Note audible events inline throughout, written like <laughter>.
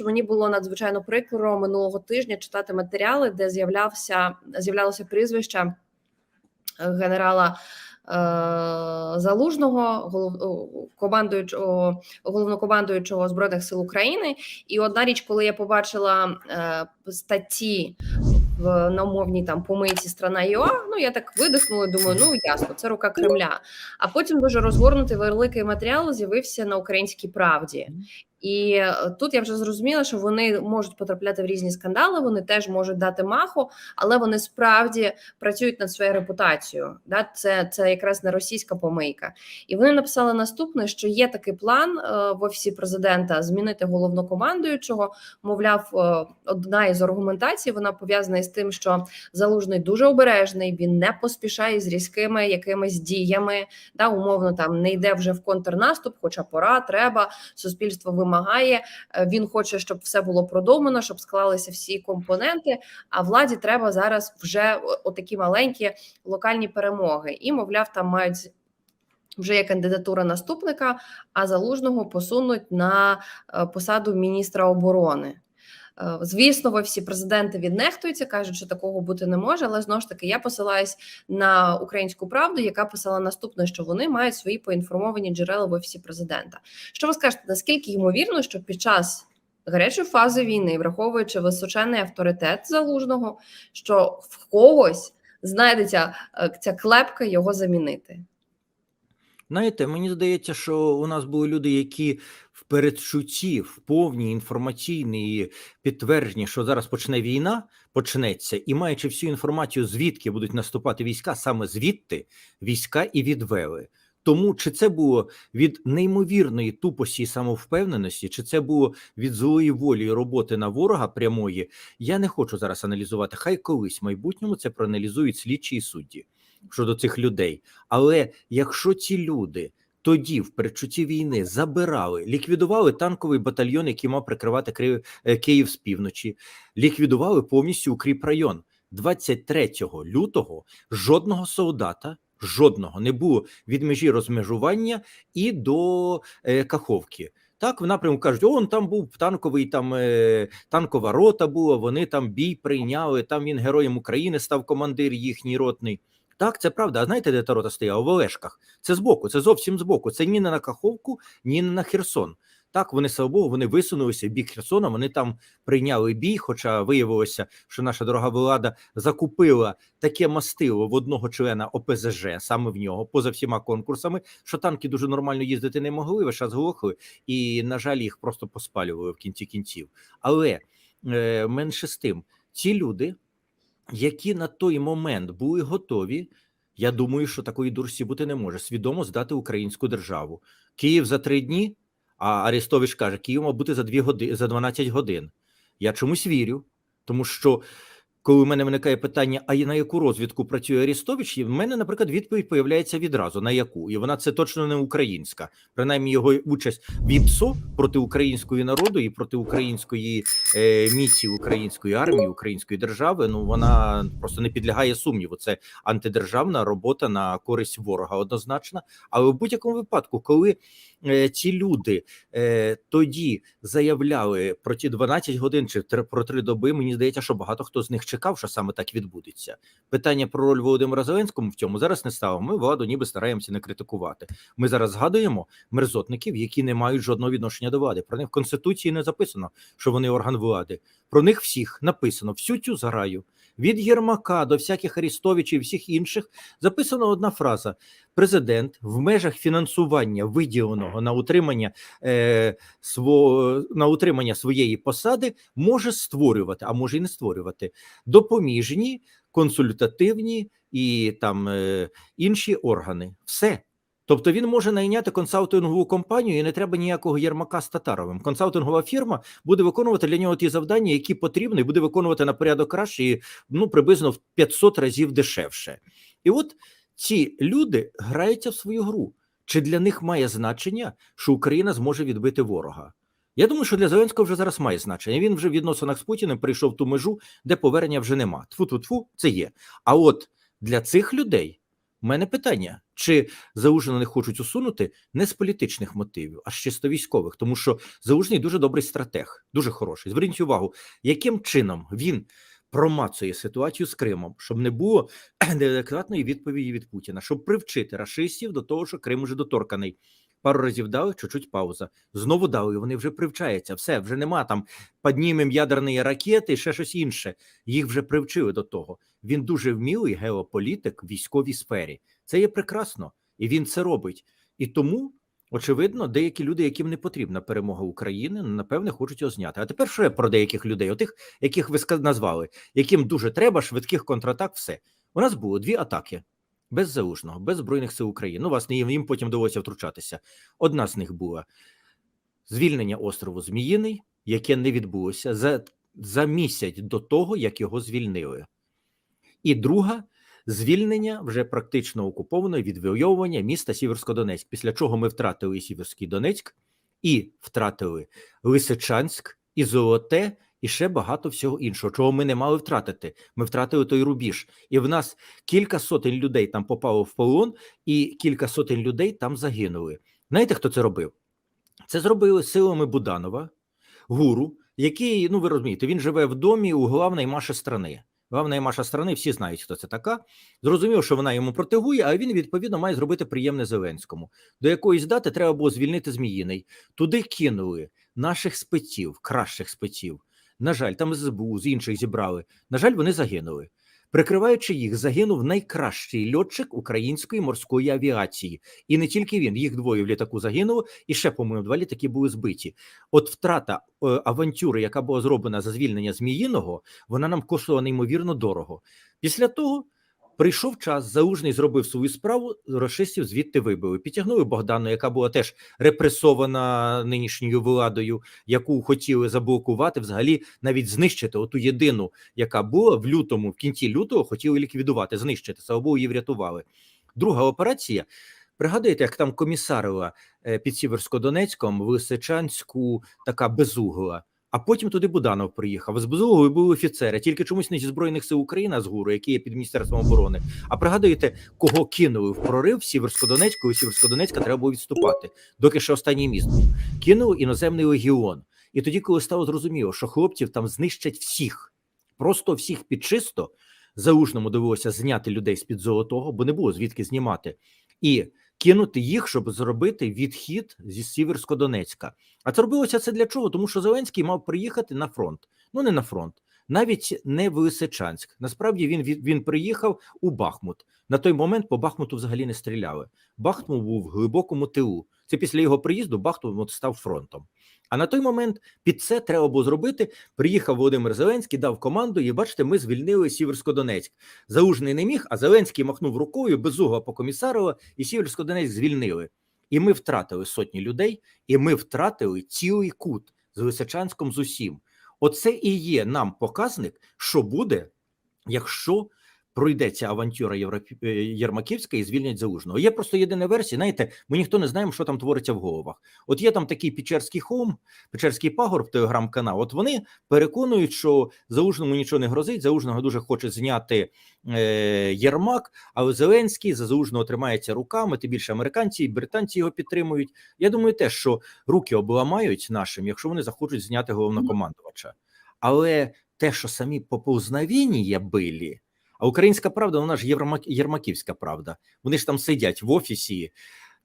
що мені було надзвичайно прикро минулого тижня читати матеріали, де з'являвся з'являлося прізвище е, генерала. е, Залужного, голов... о, командуючого головнокомандуючого збройних сил України, і одна річ, коли я побачила е, статті в на умовній там помийці страна ЮА, ну я так видихнула. Думаю, ну ясно, це рука Кремля. А потім дуже розгорнутий великий матеріал з'явився на українській правді. І е, тут я вже зрозуміла, що вони можуть потрапляти в різні скандали, вони теж можуть дати маху, але вони справді працюють над своєю репутацією. Да? Це, це якраз не російська помийка. І вони написали наступне: що є такий план е, в офісі президента змінити головнокомандуючого. Мовляв, е, одна із аргументацій вона пов'язана із тим, що залужний дуже обережний, він не поспішає з різкими якимись діями. Да, умовно там не йде вже в контрнаступ, хоча пора, треба. Суспільство вимагає. Е, Він хоче, щоб все було продумано, щоб склалися всі компоненти. А владі треба зараз вже отакі маленькі локальні перемоги. І, мовляв, там мають вже є кандидатура наступника, а залужного посунуть на е, посаду міністра оборони. Е, Звісно, ви всі президенти віднехтуються, кажуть, що такого бути не може. Але знову ж таки, я посилаюсь на українську правду, яка писала наступне, що вони мають свої поінформовані джерела в офісі президента. Що ви скажете, наскільки ймовірно, що під час гарячої фази війни, враховуючи височений авторитет залужного, що в когось знайдеться е, ця клепка його замінити? Знаєте, мені здається, що у нас були люди, які в передчутті, в повній інформаційній підтвердженні, що зараз почне війна, почнеться, і маючи всю інформацію, звідки будуть наступати війська, саме звідти війська і відвели. Тому чи це було від неймовірної тупості і самовпевненості, чи це було від злої волі роботи на ворога прямої, я не хочу зараз аналізувати. Хай колись в майбутньому це проаналізують слідчі і судді щодо цих людей. Але якщо ці люди тоді, в передчутті війни, забирали, ліквідували танковий батальйон, який мав прикривати Київ, е, Київ з півночі, ліквідували повністю укріп район 23 лютого. Жодного солдата. Жодного не було від межі розмежування і до е, Каховки. Так, в напрямку кажуть, он там був танковий, там е, танкова рота була. Вони там бій прийняли. Там він героєм України став командир їхній ротний. Так, це правда. А знаєте, де та рота стояла? В Олешках. Це збоку, це зовсім збоку. Це ні не на Каховку, ні не на Херсон. Так, вони слава Богу, вони висунулися в бік Херсона. Вони там прийняли бій. Хоча виявилося, що наша дорога влада закупила таке мастило в одного члена ОПЗЖ, саме в нього, поза всіма конкурсами, що танки дуже нормально їздити не могли, весь час глохли, і на жаль, їх просто поспалювали в кінці кінців. Але е, менше з тим, ці люди, які на той момент були готові. Я думаю, що такої дурсі бути не може свідомо здати українську державу. Київ за три дні. А Арестович каже, Київ мав бути за дві години за 12 годин. Я чомусь вірю, тому що коли в мене виникає питання, а на яку розвідку працює Арестович, і в мене, наприклад, відповідь появляється відразу на яку, і вона це точно не українська. Принаймні його участь в ІПСО проти української народу і проти української е, міції української армії, української держави. Ну вона просто не підлягає сумніву. Це антидержавна робота на користь ворога однозначно. Але в будь-якому випадку, коли е, ці люди е, тоді заявляли про ті 12 годин чи про три доби, мені здається, що багато хто з них чекав, що саме так відбудеться. Питання про роль Володимира Зеленського в цьому зараз не ставимо. Ми владу ніби стараємося не критикувати. Ми зараз згадуємо мерзотників, які не мають жодного відношення до влади. Про них в конституції не записано, що вони орган влади. Про них всіх написано всю цю зграю. Від Єрмака до всяких Арістовичів і всіх інших записана одна фраза: президент в межах фінансування виділеного на утримання е, сво, на утримання своєї посади може створювати, а може і не створювати допоміжні, консультативні і там е, інші органи. Все. Тобто він може найняти консалтингову компанію, і не треба ніякого Єрмака з Татаровим. Консалтингова фірма буде виконувати для нього ті завдання, які потрібні, буде виконувати на порядок краще, і ну приблизно в 500 разів дешевше. І от ці люди граються в свою гру. Чи для них має значення, що Україна зможе відбити ворога? Я думаю, що для Зеленського вже зараз має значення. Він вже в відносинах з Путіним прийшов ту межу, де повернення вже нема. Тфу-тфу-тфу, це є. А от для цих людей У мене питання: чи Заужина не хочуть усунути не з політичних мотивів, а з чисто військових, тому що Заужний дуже добрий стратег, дуже хороший. Зверніть увагу, яким чином він промацує ситуацію з Кримом, щоб не було <clears throat> неадекватної відповіді від Путіна, щоб привчити рашистів до того, що Крим уже доторканий. Пару разів дали, чуть-чуть пауза. Знову дали, вони вже привчаються. Все, вже нема там піднімем ядерні ракети, ще щось інше. Їх вже привчили до того. Він дуже вмілий геополітик в військовій сфері. Це є прекрасно, і він це робить. І тому, очевидно, деякі люди, яким не потрібна перемога України, напевне, хочуть його зняти. А тепер я про деяких людей, отих, яких ви назвали, яким дуже треба швидких контратак, все. У нас було дві атаки без залужного, без збройних сил України. Ну, власне, їм, їм потім довелося втручатися. Одна з них була звільнення острову Зміїний, яке не відбулося за, за місяць до того, як його звільнили. І друга звільнення вже практично окупованого відвоювання міста Сіверськодонецьк, після чого ми втратили Сіверський Донецьк, і втратили Лисичанськ, і Золоте, і ще багато всього іншого, чого ми не мали втратити. Ми втратили той рубіж, і в нас кілька сотень людей там попало в полон, і кілька сотень людей там загинули. Знаєте, хто це робив? Це зробили силами Буданова, гуру, який, ну ви розумієте, він живе в домі у главної маші страни. Главна Маша страни, всі знають, хто це така. Зрозумів, що вона йому протигує, а він відповідно має зробити приємне Зеленському. До якоїсь дати треба було звільнити Зміїний. Туди кинули наших спеців, кращих спеців. На жаль, там з СБУ, з інших зібрали. На жаль, вони загинули. Прикриваючи їх, загинув найкращий льотчик української морської авіації, і не тільки він, їх двоє в літаку загинуло, і ще, по-моєму, два літаки були збиті. От втрата е, авантюри, яка була зроблена за звільнення Зміїного, вона нам коштувала неймовірно дорого. Після того прийшов час, Заужний зробив свою справу, рашистів звідти вибили. Підтягнули Богдану, яка була теж репресована нинішньою владою, яку хотіли заблокувати, взагалі навіть знищити оту єдину, яка була в лютому, в кінці лютого, хотіли ліквідувати, знищити. Слава Богу, її врятували. Друга операція. Пригадуєте, як там комісарила е, під Сіверсько-Донецьком в Лисичанську така безугла. А потім туди Буданов приїхав. З Безуглою були офіцери, тільки чомусь не зі Збройних сил України, а з ГУРу, які є під Міністерством оборони. А пригадуєте, кого кинули в прорив Сіверсько-Донецьку, і Сіверсько-Донецька треба було відступати, доки ще останній міст був. Кинули іноземний легіон. І тоді, коли стало зрозуміло, що хлопців там знищать всіх, просто всіх підчисто, Заужному довелося зняти людей з під золотого, бо не було звідки знімати, і кинути їх, щоб зробити відхід зі Сіверсько-Донецька. А це робилося це для чого? Тому що Зеленський мав приїхати на фронт. Ну не на фронт, навіть не в Лисичанськ. Насправді він він приїхав у Бахмут. На той момент по Бахмуту взагалі не стріляли. Бахмут був в глибокому тилу. Це після його приїзду Бахмут став фронтом. А на той момент під це треба було зробити. Приїхав Володимир Зеленський, дав команду, і бачите, ми звільнили Сіверсько-Донецьк. Заужний не міг, а Зеленський махнув рукою безугла по комісарова, і Сіверсько-Донецьк звільнили. І ми втратили сотні людей, і ми втратили цілий кут з Лисичанськом з усім. Оце і є нам показник, що буде, якщо пройдеться авантюра Європі... е, Єрмаківська і звільнять залужного. Є просто єдина версія. Знаєте, ми ніхто не знаємо, що там твориться в головах. От є там такий Печерський хом, Печерський пагорб, телеграм-канал. От вони переконують, що залужному нічого не грозить. Залужного дуже хоче зняти е, Єрмак, але Зеленський за залужного тримається руками. Тим більше американці і британці його підтримують. Я думаю, теж що руки обламають нашим, якщо вони захочуть зняти головнокомандувача. Але те, що самі поповзновення були, а українська правда, вона ж єрмаківська правда. Вони ж там сидять в офісі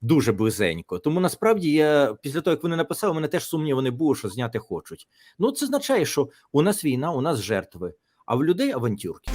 дуже близенько. Тому насправді я після того, як вони написали, мене теж сумніви не було, що зняти хочуть. Ну це означає, що у нас війна, у нас жертви, а в людей авантюрки.